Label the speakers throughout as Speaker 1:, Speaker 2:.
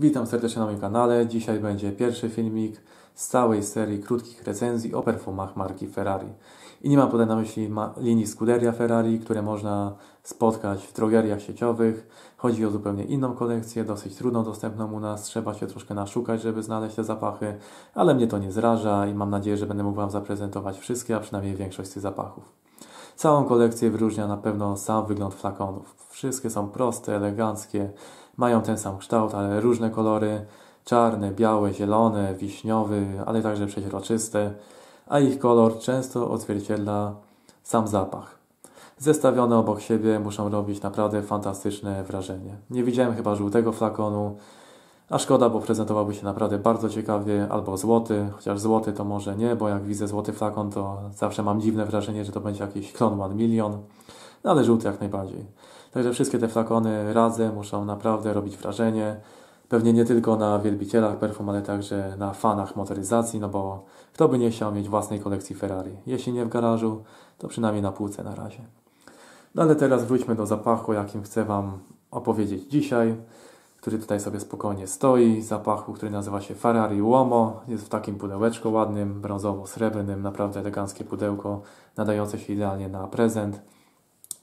Speaker 1: Witam serdecznie na moim kanale. Dzisiaj będzie pierwszy filmik z całej serii krótkich recenzji o perfumach marki Ferrari. I nie mam tutaj na myśli linii Scuderia Ferrari, które można spotkać w drogeriach sieciowych. Chodzi o zupełnie inną kolekcję, dosyć trudno dostępną u nas. Trzeba się troszkę naszukać, żeby znaleźć te zapachy, ale mnie to nie zraża i mam nadzieję, że będę mógł Wam zaprezentować wszystkie, a przynajmniej większość z tych zapachów. Całą kolekcję wyróżnia na pewno sam wygląd flakonów. Wszystkie są proste, eleganckie, mają ten sam kształt, ale różne kolory. Czarne, białe, zielone, wiśniowy, ale także przeźroczyste, a ich kolor często odzwierciedla sam zapach. Zestawione obok siebie muszą robić naprawdę fantastyczne wrażenie. Nie widziałem chyba żółtego flakonu, a szkoda, bo prezentowałby się naprawdę bardzo ciekawie, albo złoty, chociaż złoty to może nie, bo jak widzę złoty flakon, to zawsze mam dziwne wrażenie, że to będzie jakiś klon One Million, no ale żółty jak najbardziej. Także wszystkie te flakony razem muszą naprawdę robić wrażenie. Pewnie nie tylko na wielbicielach perfum, ale także na fanach motoryzacji, no bo kto by nie chciał mieć własnej kolekcji Ferrari? Jeśli nie w garażu, to przynajmniej na półce na razie. No ale teraz wróćmy do zapachu, jakim chcę Wam opowiedzieć dzisiaj, który tutaj sobie spokojnie stoi. Zapachu, który nazywa się Ferrari Uomo. Jest w takim pudełeczku ładnym, brązowo-srebrnym, naprawdę eleganckie pudełko, nadające się idealnie na prezent.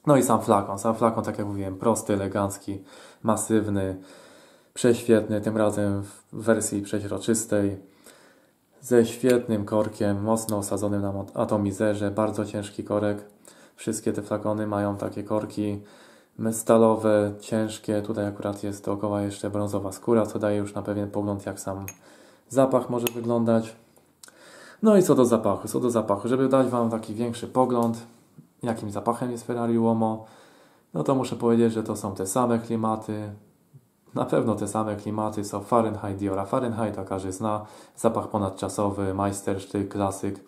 Speaker 1: No i sam flakon. Sam flakon, tak jak mówiłem, prosty, elegancki, masywny, prześwietny, tym razem w wersji przeźroczystej, ze świetnym korkiem, mocno osadzonym na atomizerze, bardzo ciężki korek. Wszystkie te flakony mają takie korki stalowe, ciężkie. Tutaj akurat jest dookoła jeszcze brązowa skóra, co daje już na pewien pogląd, jak sam zapach może wyglądać. No i co do zapachu, co do zapachu, żeby dać Wam taki większy pogląd, jakim zapachem jest Ferrari Uomo, no to muszę powiedzieć, że to są te same klimaty, na pewno te same klimaty co Fahrenheit Diora. Fahrenheit każdy zna, zapach ponadczasowy, majstersztyk, klasyk,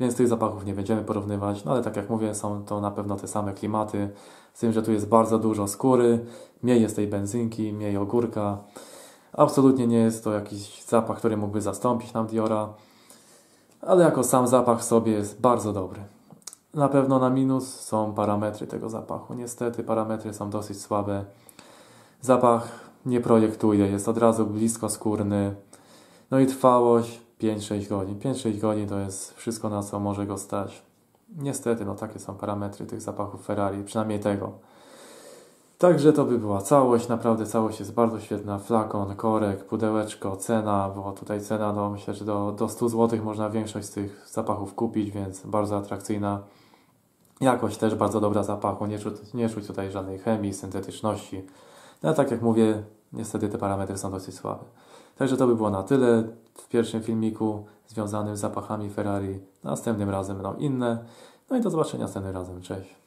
Speaker 1: więc tych zapachów nie będziemy porównywać, no ale tak jak mówię, są to na pewno te same klimaty, z tym, że tu jest bardzo dużo skóry, mniej jest tej benzynki, mniej ogórka. Absolutnie nie jest to jakiś zapach, który mógłby zastąpić nam Diora, ale jako sam zapach sobie jest bardzo dobry. Na pewno na minus są parametry tego zapachu. Niestety parametry są dosyć słabe. Zapach nie projektuje, jest od razu blisko skórny. No i trwałość 5-6 godzin. 5-6 godzin to jest wszystko, na co może go stać. Niestety, no takie są parametry tych zapachów Ferrari, przynajmniej tego. Także to by była całość, naprawdę całość jest bardzo świetna. Flakon, korek, pudełeczko, cena, bo tutaj cena, no myślę, że do, do 100 zł można większość z tych zapachów kupić, więc bardzo atrakcyjna. Jakość też bardzo dobra zapachu, nie czuć, nie czuć tutaj żadnej chemii, syntetyczności. No tak jak mówię, niestety te parametry są dosyć słabe. Także to by było na tyle w pierwszym filmiku związanym z zapachami Ferrari. Następnym razem będą inne. No i do zobaczenia następnym razem. Cześć.